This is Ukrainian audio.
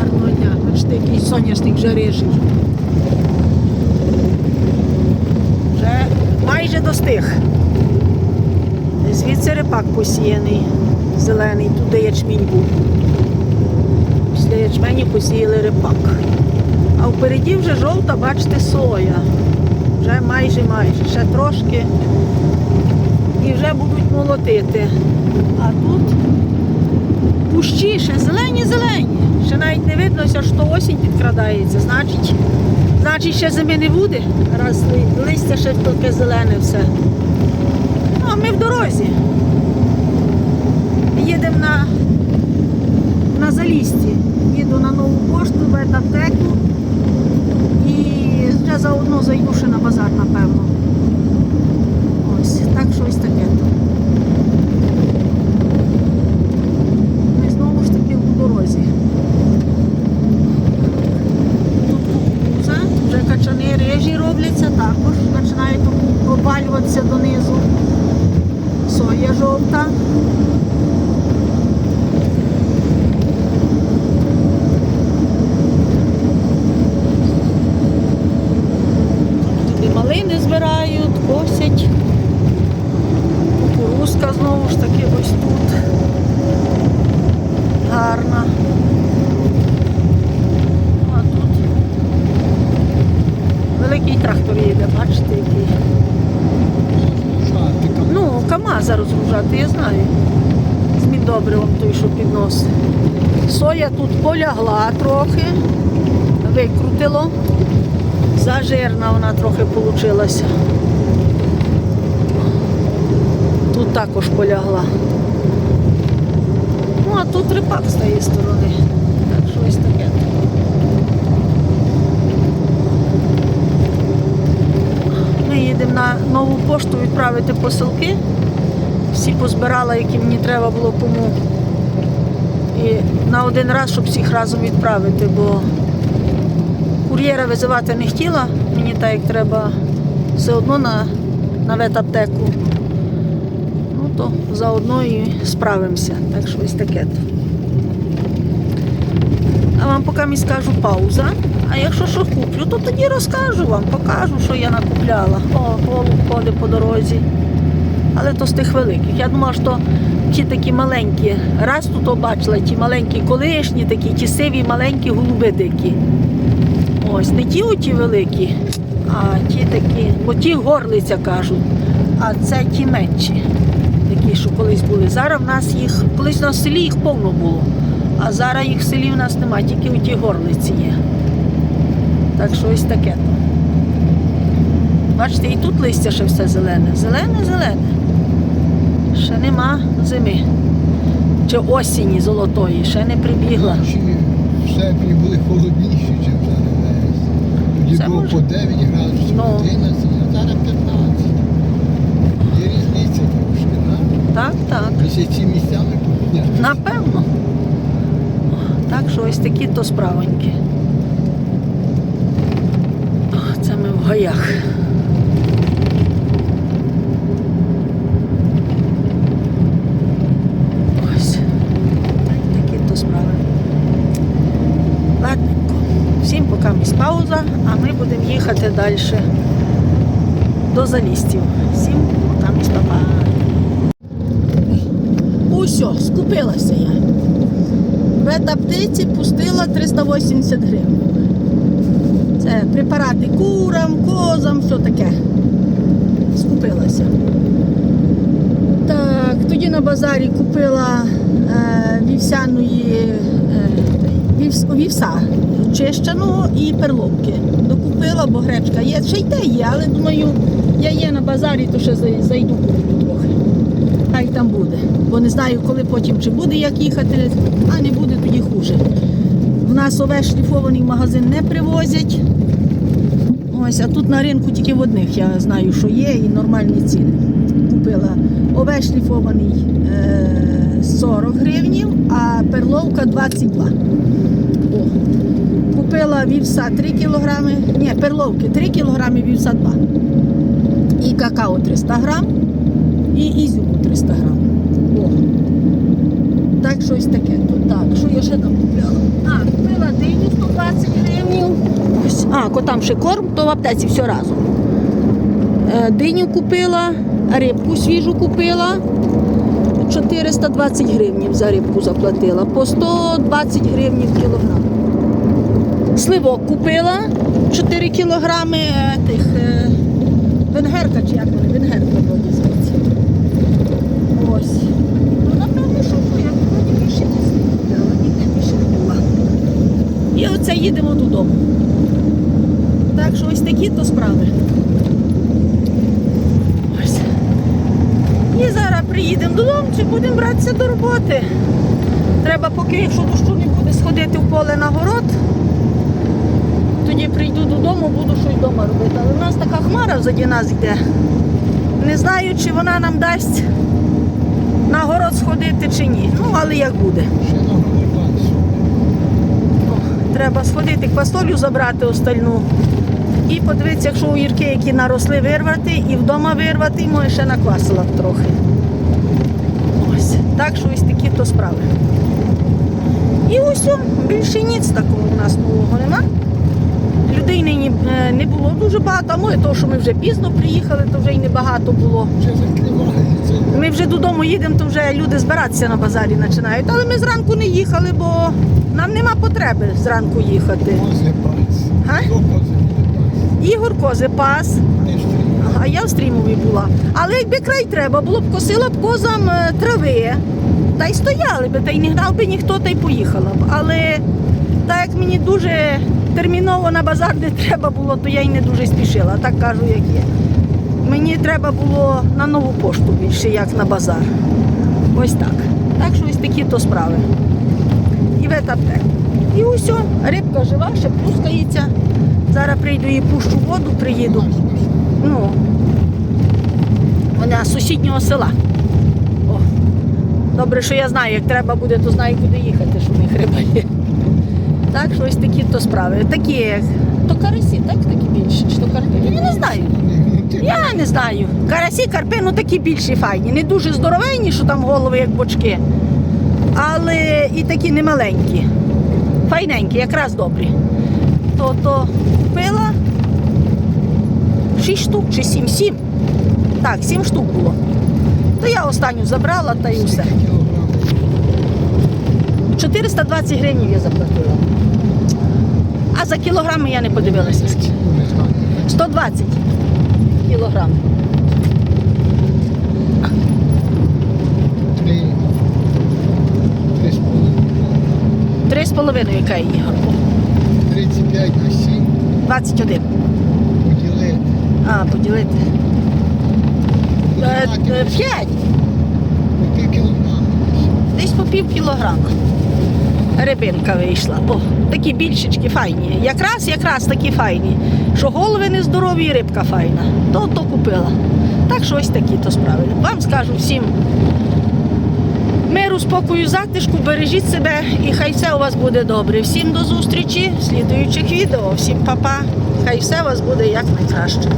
Гарного дня. Бачите, який соняшник вже рижий. Вже майже достиг. Звідси репак посіяний, зелений, туди ячмінь був. Після ячменю посіяли репак. А впереді вже жовта, бачите, соя. Вже майже майже, ще трошки. І вже будуть молотити. А тут кущі ще зелені-зелені. Ще навіть не видно, що осінь підкрадається. Значить, значить ще зими не буде. Раз листя ще таке зелене все. Ну, а ми в дорозі. Їдемо на, на залісті. Їду на нову пошту, в аптеку і вже заодно зайду ще на базар, напевно. Ось, так щось таке. Ми знову ж таки в дорозі. Тут кукурудза, вже качани рижі робляться також, починають обвалюватися донизу. Соя жовта. Туди малини збирають, косять. Кукурузка знову ж таки ось тут. Гарна. А тут великий трактор їде, бачите, який. Ну, КАМАЗа розгружати, я знаю. З міндобривом той, що підносить. Соя тут полягла трохи, викрутило. Зажирна вона трохи получилася. Тут також полягла. Тут рипак з тієї сторони. Так таке. Ми їдемо на нову пошту відправити посилки. Всі позбирала, які мені треба було кому. І на один раз, щоб всіх разом відправити, бо кур'єра визивати не хотіла. Мені так як треба все одно на, на ветаптеку. Заодно і справимося. Так що ось таке. А вам поки мені скажу пауза. А якщо що куплю, то тоді розкажу вам, покажу, що я накупляла. О, голуб ходить по дорозі. Але то з тих великих. Я думала, що ті такі маленькі. Раз тут побачила, ті маленькі колишні, такі, ті сиві маленькі голуби дикі. Ось, не ті оті великі, а ті такі, бо ті горлиця кажуть, а це ті менші, такі, що колись були. Зараз в нас їх, колись на селі їх повно було, а зараз їх в селі в нас немає, тільки оті горлиці є. Так що ось таке. Бачите, і тут листя ще все зелене. Зелене, зелене. Ще нема зими. Чи осені золотої, ще не прибігла. В серпні були холодніші, ніж зараз. Тоді було по 9 градусів, Ну. 11, а зараз 15. Є різниця трошки, так? Так. Місяці місцями поміняли. Напевно. Так що ось такі то справоньки. Це ми в гаях. Ось. Такі то справи. Ладненько. Всім поки місь пауза, а ми будемо їхати далі до залістів. Всім поки місь папа. Усьо, скупилася я. В етаптиці пустила 380 гривень. Це препарати курам, козам, все таке. Скупилася. Так, тоді на базарі купила е, вівсяної е, вівс, вівса чищеного і перловки. Докупила, бо гречка є. Ще й те є, але думаю, я є на базарі, то ще зайду куплю трохи. Хай там буде. Бо не знаю, коли потім чи буде як їхати, а не буде, тоді хуже. В нас овець шліфований магазин не привозять. Ось, а тут на ринку тільки в одних я знаю, що є, і нормальні ціни. Купила овець шліфований е, 40 гривнів, а перловка 22. О. Купила вівса 3 кілограми, ні, перловки 3 кілограми, вівса 2. І какао 300 грам, і ізюму 300 грам. О. Так, щось таке. Тут так. Що я ще там купляла? А, купила А, котам ще корм, то в аптеці все разом. Е, Диню купила, рибку свіжу купила. 420 гривнів за рибку заплатила, по 120 гривнів кілограм. Сливок купила 4 кілограми е, тих е, венгерка чи як вони, венгерка вроді зветься. Ось. Ну, напевно, що то, я вроді більше не купила, ніде більше не була. І оце їдемо додому. Так що ось такі то справи. Ось. І зараз приїдемо додому чи будемо братися до роботи. Треба, поки якщо дощу не буде, сходити в поле на город. Тоді прийду додому, буду щось вдома робити. Але в нас така хмара взаді нас йде. Не знаю, чи вона нам дасть на город сходити чи ні. Ну, але як буде. Ще Треба сходити квасолю забрати остальну. І подивитися, якщо огірки, які наросли, вирвати, і вдома вирвати, і ще наквасила трохи. Ось. Так що ось такі то справи. І ось більше ніц такого у нас нового нема. Людей нині е, не було дуже багато, а може того, що ми вже пізно приїхали, то вже й небагато було. Ми вже додому їдемо, то вже люди збиратися на базарі починають. Але ми зранку не їхали, бо нам нема потреби зранку їхати. Га? Ігор кози пас, Ти ж ти. а я в стрімові була. Але якби край треба, було б косила б козам е, трави. Та й стояли би, та й не гнав би ніхто, та й поїхала б. Але так як мені дуже терміново на базар не треба було, то я й не дуже спішила, так кажу, як є. Мені треба було на нову пошту більше, як на базар. Ось так. Так що ось такі то справи. І в етаптек. І усе, рибка жива, ще плюскається. Зараз прийду і пущу воду, приїду. Ну, вона з сусіднього села. О. Добре, що я знаю, як треба буде, то знаю, куди їхати, що в них риба є. Так що ось такі то справи. Такі, як- то карасі, так? Такі більші, чи то карпи? Я не знаю. Я не знаю. Карасі, карпи, ну такі більші файні. Не дуже здоровенні, що там голови як бочки. Але і такі немаленькі. Файненькі, якраз добрі. То то купила 6 штук чи 7? 7. Так, 7 штук було. То я останню забрала та й усе. 420 гривень я заплатила. А за кілограми я не подивилася. скільки. Не 120 кілограм. Три. З половиною. Три з половиною, яка її. 35 на 7 21. поділити. А, поділити. Е, е, П'ять. Пів кілограма. Десь по пів кілограма. Рибинка вийшла. О, такі більшечки файні. Якраз, якраз такі файні. Що голови не здорові, і рибка файна. То то купила. Так що ось такі то справи. Вам скажу всім. Миру, спокою, затишку, бережіть себе і хай все у вас буде добре. Всім до зустрічі в слідуючих відео. Всім па-па. Хай все у вас буде як найкраще.